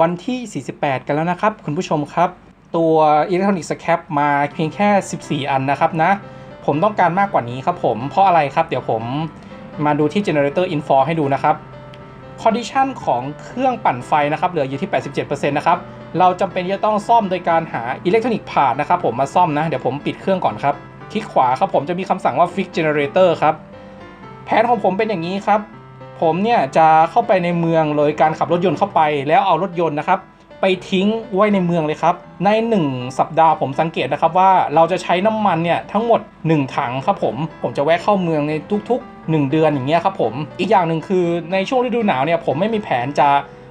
วันที่ 48 กันแล้วนะครับ คุณผู้ชมครับ ตัวอิเล็กทรอนิกส์แคปมาเพียงแค่ 14 อันนะครับนะ ผมต้องการมากกว่านี้ครับผม เพราะอะไรครับ เดี๋ยวผมมาดูที่ generator info ให้ดูนะครับ condition ของเครื่องปั่นไฟนะครับ เหลืออยู่ที่ 87%นะครับ เราจำเป็นจะต้องซ่อมโดยการหาอิเล็กทรอนิกส์พาร์ทนะครับผมมาซ่อมนะ เดี๋ยวผมปิดเครื่องก่อนครับ คลิกขวาครับผมจะมีคำสั่งว่า fix generator ครับ แผนของผมเป็นอย่างนี้ครับ ผมเนี่ยจะเข้าไปในเมืองโดยการขับรถยนต์เข้าไป แล้วเอารถยนต์นะครับ ไปทิ้งไว้ในเมืองเลยครับ ใน 1 สัปดาห์ผมสังเกตนะครับว่าเราจะใช้น้ำมันเนี่ยทั้งหมด 1 ถังครับผม ผมจะแวะเข้าเมืองในทุก ๆ 1 เดือนอย่างเงี้ยครับผม อีกอย่างหนึ่งคือในช่วงฤดูหนาวเนี่ยผมไม่มีแผนจะ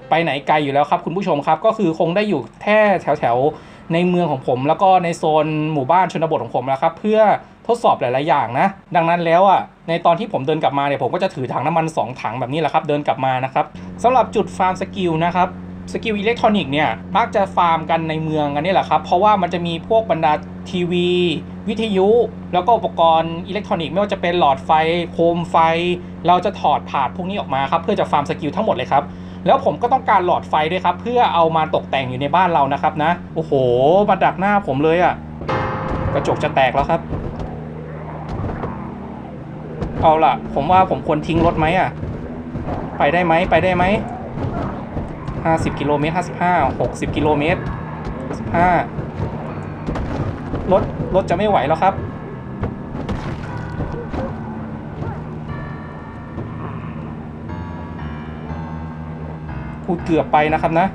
ไปไหนไกลอยู่แล้วครับคุณผู้ชมครับ ก็คือคงได้อยู่แค่แถวๆในเมืองของผม แล้วก็ในโซนหมู่บ้านชนบทของผมแล้วครับ เพื่อ ทดสอบหลาย ๆ อย่างนะ ดังนั้นแล้วอะในตอนที่ผมเดินกลับมาเนี่ยผมก็จะถือถังน้ำมัน 2 ถังแบบนี้แหละครับเดินกลับมานะครับสำหรับจุดฟาร์มสกิลนะครับสกิลอิเล็กทรอนิกส์เนี่ยมักจะฟาร์มกันในเมืองกันนี่แหละครับ เพราะว่ามันจะมีพวกบรรดาทีวี วิทยุ แล้วก็อุปกรณ์อิเล็กทรอนิกส์ไม่ว่าจะเป็นหลอดไฟโคมไฟ เราจะถอดผานพวกนี้ออกมาครับ เพื่อจะฟาร์มสกิลทั้งหมดเลยครับแล้วผมก็ต้องการหลอดไฟด้วยครับ เพื่อเอามาตกแต่งอยู่ในบ้านเรานะครับนะ โอ้โหมาดักหน้าผมเลยอะ่ะกระจกจะแตกแล้วครับ เอาล่ะ ผมว่าผมควรทิ้งรถไหมอะ ไปได้ไหมไปได้ไหม50กิโลเมตร55 60กิโลเมตร15รถรถจะไม่ไหวแล้วครับพูเกือบไปนะครับนะ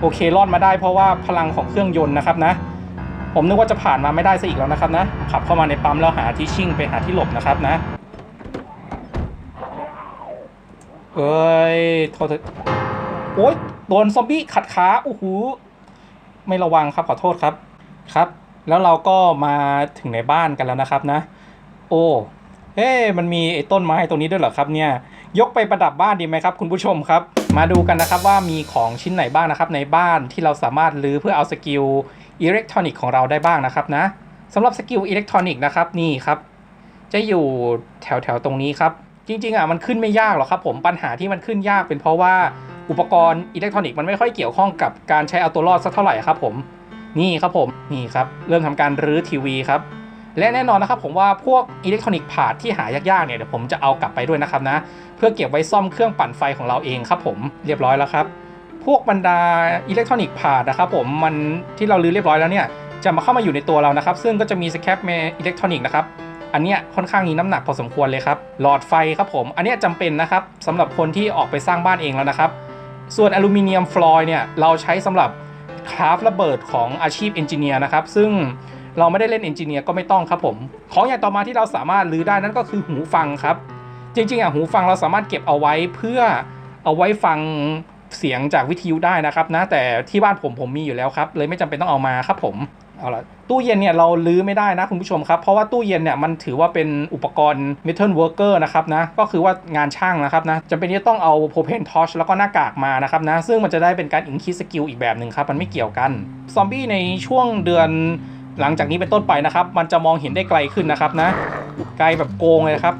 โอเครอดมาได้เพราะว่าพลังของเครื่องยนต์นะครับนะ ผมนึกว่าจะผ่านมาไม่ได้ซะอีกแล้วนะครับนะ ขับเข้ามาในปั๊มแล้วหาที่ชิ่งไปหาที่หลบนะครับนะเอ้ยโทษโอ๊ยโดนซอมบี้ขัดขาโอ้โหไม่ระวังครับขอโทษครับครับ แล้วเราก็มาถึงในบ้านกันแล้วนะครับนะ โอ้เฮ้มันมีไอ้ต้นไม้ตรงนี้ด้วยเหรอครับเนี่ย ยกไปประดับบ้านดีไหมครับ คุณผู้ชมครับ มาดูกันนะครับว่ามีของชิ้นไหนบ้างนะครับ ในบ้านที่เราสามารถรื้อเพื่อเอาสกิล อิเล็กทรอนิกส์ของเราได้บ้างนะครับนะสำหรับสกิลอิเล็กทรอนิกส์นะครับนี่ครับ จะอยู่แถวแถวตรงนี้ครับ จริงๆอะมันขึ้นไม่ยากหรอกครับผมปัญหาที่มันขึ้นยากเป็นเพราะว่าอุปกรณ์อิเล็กทรอนิกส์มันไม่ค่อยเกี่ยวข้องกับการใช้เอาตัวรอดสักเท่าไหร่ครับผมนี่ครับผมนี่ครับ เริ่มทำการรื้อทีวีครับและแน่นอนนะครับผมว่าพวกอิเล็กทรอนิกส์พาร์ทที่หายากๆเนี่ยเดี๋ยวผมจะเอากลับไปด้วยนะครับนะ เพื่อเก็บไว้ซ่อมเครื่องปั่นไฟของเราเองครับผมเรียบร้อยแล้วครับ พวกบรรดาอิเล็กทรอนิกส์พาร์ทนะครับผมมันที่เรารื้อเรียบร้อยแล้วเนี่ยจะมาเข้ามาอยู่ในตัวเรานะครับ ซึ่งก็จะมีสแคปเมอิเล็กทรอนิกส์นะครับอันเนี้ยค่อนข้างมีน้ำหนักพอสมควรเลยครับ หลอดไฟครับผม อันเนี้ยจำเป็นนะครับสำหรับคนที่ออกไปสร้างบ้านเองแล้วนะครับ ส่วนอลูมิเนียมฟลอยด์เนี่ยเราใช้สำหรับคราฟระเบิดของอาชีพเอนจิเนียร์นะครับ ซึ่งเราไม่ได้เล่นเอนจิเนียร์ก็ไม่ต้องครับผม ของอย่างต่อมาที่เราสามารถรื้อได้นั่นก็คือหูฟังครับ จริงๆอะหูฟังเราสามารถเก็บเอาไว้เพื่อเอาไว้ฟัง เสียงจากวิทยุได้นะครับนะแต่ที่บ้านผมผมมีอยู่แล้วครับ เลยไม่จำเป็นต้องเอามาครับผมเอาละตู้เย็นเนี่ยเราลื้อไม่ได้นะคุณผู้ชมครับ เพราะว่าตู้เย็นเนี่ยมันถือว่าเป็นอุปกรณ์ metal worker นะครับนะก็คือว่างานช่างนะครับนะจำเป็นที่จะต้องเอา propane torch แล้วก็หน้ากากมานะครับนะซึ่งมันจะได้เป็นการ increase skill อีกแบบหนึ่งครับ มันไม่เกี่ยวกัน ซอมบี้ในช่วงเดือนหลังจากนี้เป็นต้นไปนะครับ มันจะมองเห็นได้ไกลขึ้นนะครับนะ ไกลแบบโกงเลยครับ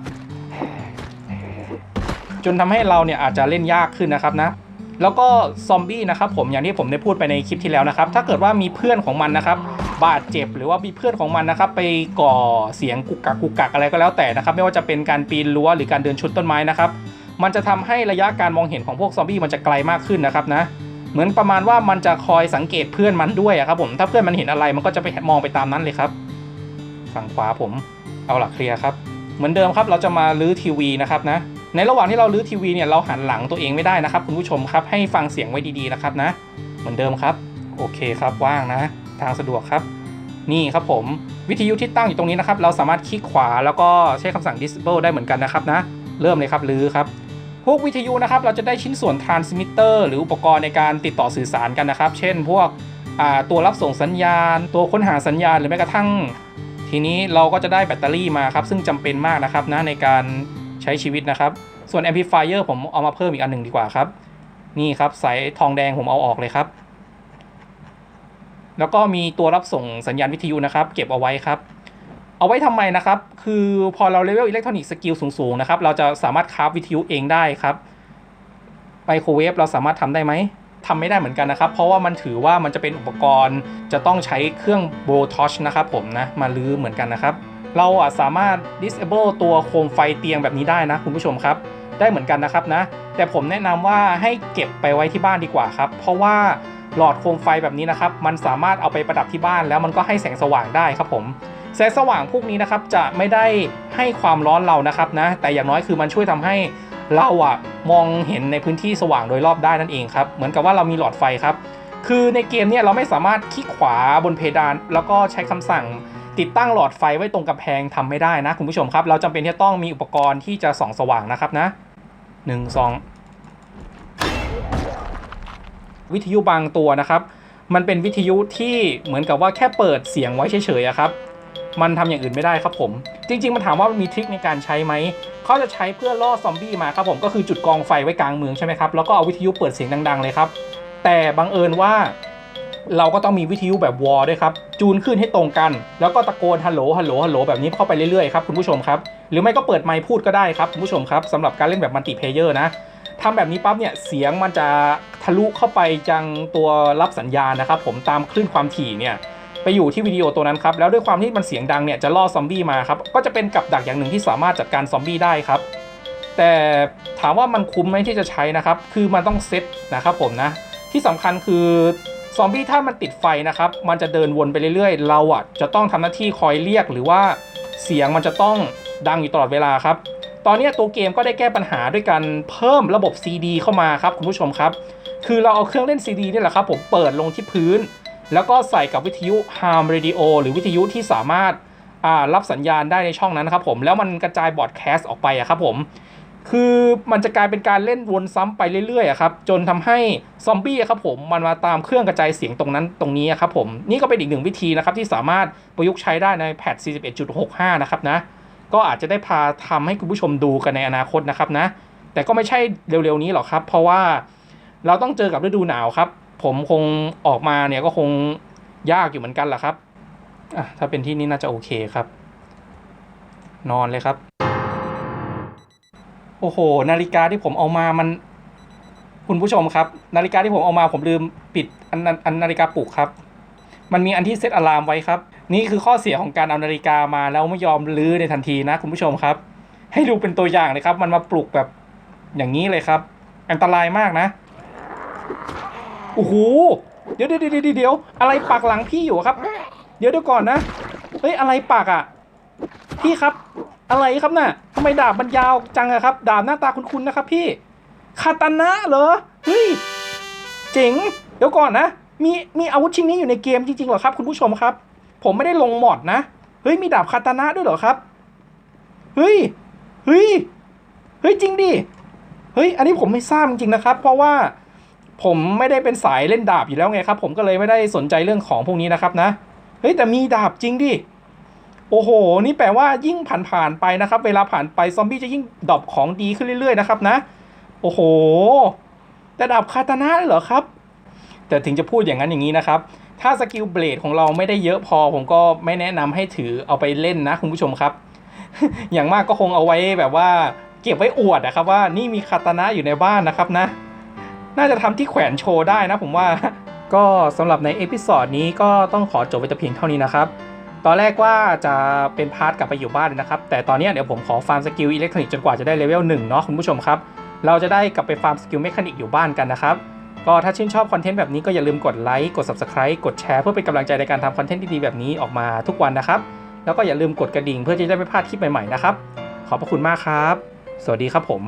จนทำให้เราเนี่ยอาจจะเล่นยากขึ้นนะครับนะ แล้วก็ซอมบี้นะครับผมอย่างที่ผมได้พูดไปในคลิปที่แล้วนะครับ ถ้าเกิดว่ามีเพื่อนของมันนะครับ บาดเจ็บหรือว่ามีเพื่อนของมันนะครับ ไปก่อเสียงกุกกักกุกกักอะไรก็แล้วแต่นะครับ ไม่ว่าจะเป็นการปีนรั้วหรือการเดินชนต้นไม้นะครับ มันจะทำให้ระยะการมองเห็นของพวกซอมบี้มันจะไกลมากขึ้นนะครับนะเหมือนประมาณว่ามันจะคอยสังเกตเพื่อนมันด้วยครับผมถ้าเพื่อนมันเห็นอะไรมันก็จะไปมองไปตามนั้นเลยครับ ฝั่งขวาผมเอาหลักเคลียร์ครับ เหมือนเดิมครับเราจะมาลื้อทีวีนะครับนะ ในระหว่างที่เราลื้อทีวีเนี่ยเราหันหลังตัวเองไม่ได้นะครับคุณผู้ชมครับให้ฟังเสียงไว้ดีๆนะครับนะ เหมือนเดิมครับโอเคครับว่างนะ ทางสะดวกครับ นี่ครับผมวิทยุที่ตั้งอยู่ตรงนี้นะครับ เราสามารถคลิกขวาแล้วก็ใช้คำสั่ง disable ได้เหมือนกันนะครับนะ เริ่มเลยครับลื้อครับพวกวิทยุนะครับเราจะได้ชิ้นส่วน transmitter หรืออุปกรณ์ในการติดต่อสื่อสารกันนะครับ เช่น พวกตัวรับส่งสัญญาณ ตัวค้นหาสัญญาณหรือแม้กระทั่ง ทีนี้เราก็จะได้แบตเตอรี่มาครับ ซึ่งจำเป็นมากนะครับนะในการ ใช้ชีวิตนะครับ ส่วน amplifier ผมเอามาเพิ่มอีกอันหนึ่งดีกว่าครับ นี่ครับสายทองแดงผมเอาออกเลยครับ แล้วก็มีตัวรับส่งสัญญาณวิทยุนะครับ เก็บเอาไว้ครับ เอาไว้ทำไมนะครับ คือพอเราเลเวลอิเล็กทรอนิกส์สกิลสูงๆนะครับ เราจะสามารถคราฟวิทยุเองได้ครับไมโครเวฟเราสามารถทำได้ไหมทำไม่ได้เหมือนกันนะครับ เพราะว่ามันถือว่ามันจะเป็นอุปกรณ์จะต้องใช้เครื่องโบทอชนะครับผมนะ มาลื้อเหมือนกันนะครับ เราสามารถ disable ตัวโคมไฟเตียงแบบนี้ได้นะคุณผู้ชมครับ ได้เหมือนกันนะครับนะ แต่ผมแนะนำว่าให้เก็บไปไว้ที่บ้านดีกว่าครับ เพราะว่าหลอดโคมไฟแบบนี้นะครับ มันสามารถเอาไปประดับที่บ้านแล้วมันก็ให้แสงสว่างได้ครับผมแสงสว่างพวกนี้นะครับจะไม่ได้ให้ความร้อนเรานะครับนะ แต่อย่างน้อยคือมันช่วยทำให้เราอะมองเห็นในพื้นที่สว่างโดยรอบได้นั่นเองครับ เหมือนกับว่าเรามีหลอดไฟครับ คือในเกมเนี่ยเราไม่สามารถคลิกขวาบนเพดาน แล้วก็ใช้คำสั่ง ติดตั้งหลอดไฟไว้ตรงกำแพงทำไม่ได้นะคุณผู้ชมครับ เราจำเป็นที่จะต้องมีอุปกรณ์ที่จะส่องสว่างนะครับนะหนึ่งสองวิทยุบางตัวนะครับ มันเป็นวิทยุที่เหมือนกับว่าแค่เปิดเสียงไว้เฉยๆครับ มันทำอย่างอื่นไม่ได้ครับผม จริง ๆ มันถามว่ามันมีทริคในการใช้ไหมเขาจะใช้เพื่อล่อซอมบี้มาครับผมก็คือจุดกองไฟไว้กลางเมืองใช่ไหมครับแล้วก็เอาวิทยุเปิดเสียงดัง ๆ เลยครับ แต่บังเอิญว่า เราก็ต้องมีวิทยุแบบวอลด้วยครับจูนขึ้นให้ตรงกัน แล้วก็ตะโกนฮัลโหลฮัลโหลฮัลโหลแบบนี้เข้าไปเรื่อยๆครับคุณผู้ชมครับหรือไม่ก็เปิดไมค์พูดก็ได้ครับคุณผู้ชมครับสำหรับการเล่นแบบมัลติเพเยอร์นะทำแบบนี้ปั๊บเนี่ยเสียงมันจะทะลุเข้าไปจังตัวรับสัญญาณนะครับผมตามคลื่นความถี่เนี่ยไปอยู่ที่วิดีโอตัวนั้นครับแล้วด้วยความที่มันเสียงดังเนี่ยจะล่อซอมบี้มาครับก็จะเป็นกับดักอย่างหนึ่งที่สามารถจัดการซอมบี้ได้ครับแต่ถามว่ามันคุ้มไหมที่จะใช้นะครับ คือมันต้องเซตนะครับผมนะ ที่สำคัญคือ ซอมบี้ถ้ามันติดไฟนะครับ มันจะเดินวนไปเรื่อยๆ เราอะจะต้องทำหน้าที่คอยเรียกหรือว่าเสียงมันจะต้องดังอยู่ตลอดเวลาครับ ตอนนี้ตัวเกมก็ได้แก้ปัญหาด้วยการเพิ่มระบบ CD เข้ามาครับคุณผู้ชมครับ คือเราเอาเครื่องเล่น CD นี่แหละครับผมเปิดลงที่พื้น แล้วก็ใส่กับวิทยุ Ham Radio หรือวิทยุที่สามารถอ่ารับสัญญาณได้ในช่องนั้นนะครับผมแล้วมันกระจายบอดแคสต์ออกไปอะครับผม คือมันจะกลายเป็นการเล่นวนซ้ำไปเรื่อยๆครับจนทำให้ซอมบี้ครับผมมันมาตามเครื่องกระจายเสียงตรงนั้นตรงนี้ครับผมนี่ก็เป็นอีกหนึ่งวิธีนะครับที่สามารถประยุกต์ใช้ได้ในแพท 41.65 นะครับนะก็อาจจะได้พาทำให้คุณผู้ชมดูกันในอนาคตนะครับนะแต่ก็ไม่ใช่เร็วๆนี้หรอกครับ เพราะว่าเราต้องเจอกับฤดูหนาวครับ ผมคงออกมาเนี่ยก็คงยากอยู่เหมือนกันแหละครับถ้าเป็นที่นี่น่าจะโอเคครับ นอนเลยครับ โอ้โห นาฬิกาที่ผมเอามามัน คุณผู้ชมครับ นาฬิกาที่ผมเอามาผมลืมปิดอันอันอนนาฬิกาปลุกครับ มันมีอันที่เซตอะลามไว้ครับ นี่คือข้อเสียของการเอานาฬิกามาแล้วไม่ยอมลื้อในทันทีนะคุณผู้ชมครับ ให้ดูเป็นตัวอย่างเลยครับ มันมาปลุกแบบอย่างนี้เลยครับ อันตรายมากนะโอ้โหเดี๋ยวเดี๋ยวเดี๋ยวเดี๋ยวอะไรปักหลังพี่อยู่ครับ เดี๋ยวเดี๋ยวก่อนนะเฮ้ยอะไรปักอะ พี่ครับ อะไรครับน่ะำไมดาบมันยาวจังอะครับ ดาบหน้าตาคุ้นๆนะครับพี่ คาตานะเหรอ เฮ้ย เจ๋ง เดี๋ยวก่อนนะ มีมีอาวุธชิ้นนี้อยู่ในเกมจริงๆเหรอครับคุณผู้ชมครับ ผมไม่ได้ลงมอดนะ เฮ้ย มีดาบคาตานะด้วยเหรอครับ เฮ้ย เฮ้ย เฮ้ยจริงดิ เฮ้ย อันนี้ผมไม่ทราบจริงๆนะครับ เพราะว่าผมไม่ได้เป็นสายเล่นดาบอยู่แล้วไงครับ ผมก็เลยไม่ได้สนใจเรื่องของพวกนี้นะครับนะ เฮ้ยแต่มีดาบจริงดิ โอ้โห นี่แปลว่ายิ่งผ่านผ่านๆไปนะครับ เวลาผ่านไปซอมบี้จะยิ่งดรอปของดีขึ้นเรื่อยๆนะครับนะ โอ้โห แต่ดาบคาตานะเหรอครับ แต่ถึงจะพูดอย่างนั้นอย่างนี้นะครับ ถ้าสกิลเบลดของเราไม่ได้เยอะพอ ผมก็ไม่แนะนำให้ถือเอาไปเล่นนะคุณผู้ชมครับ อย่างมากก็คงเอาไว้แบบว่า เก็บไว้อวดนะครับว่านี่มีคาตานะอยู่ในบ้านนะครับนะ น่าจะทำที่แขวนโชว์ได้นะผมว่า ก็สำหรับในเอพิซอดนี้ก็ต้องขอจบไว้แต่เพียงเท่านี้นะครับ ตอนแรกว่าจะเป็นพาร์ทกลับไปอยู่บ้านเลยนะครับ แต่ตอนนี้เดี๋ยวผมขอฟาร์มสกิลอิเล็กทรอนิกส์จนกว่าจะได้เลเวลหนึ่งเนาะคุณผู้ชมครับ เราจะได้กลับไปฟาร์มสกิลเมคานิกอยู่บ้านกันนะครับ ก็ถ้าชื่นชอบคอนเทนต์แบบนี้ก็อย่าลืมกดไลค์ กด Subscribe กดแชร์เพื่อเป็นกำลังใจในการทำคอนเทนต์ดีๆแบบนี้ออกมาทุกวันนะครับ แล้วก็อย่าลืมกดกระดิ่งเพื่อจะได้ไม่พลาดคลิปใหม่ๆนะครับ ขอบพระคุณมากครับ สวัสดีครับผม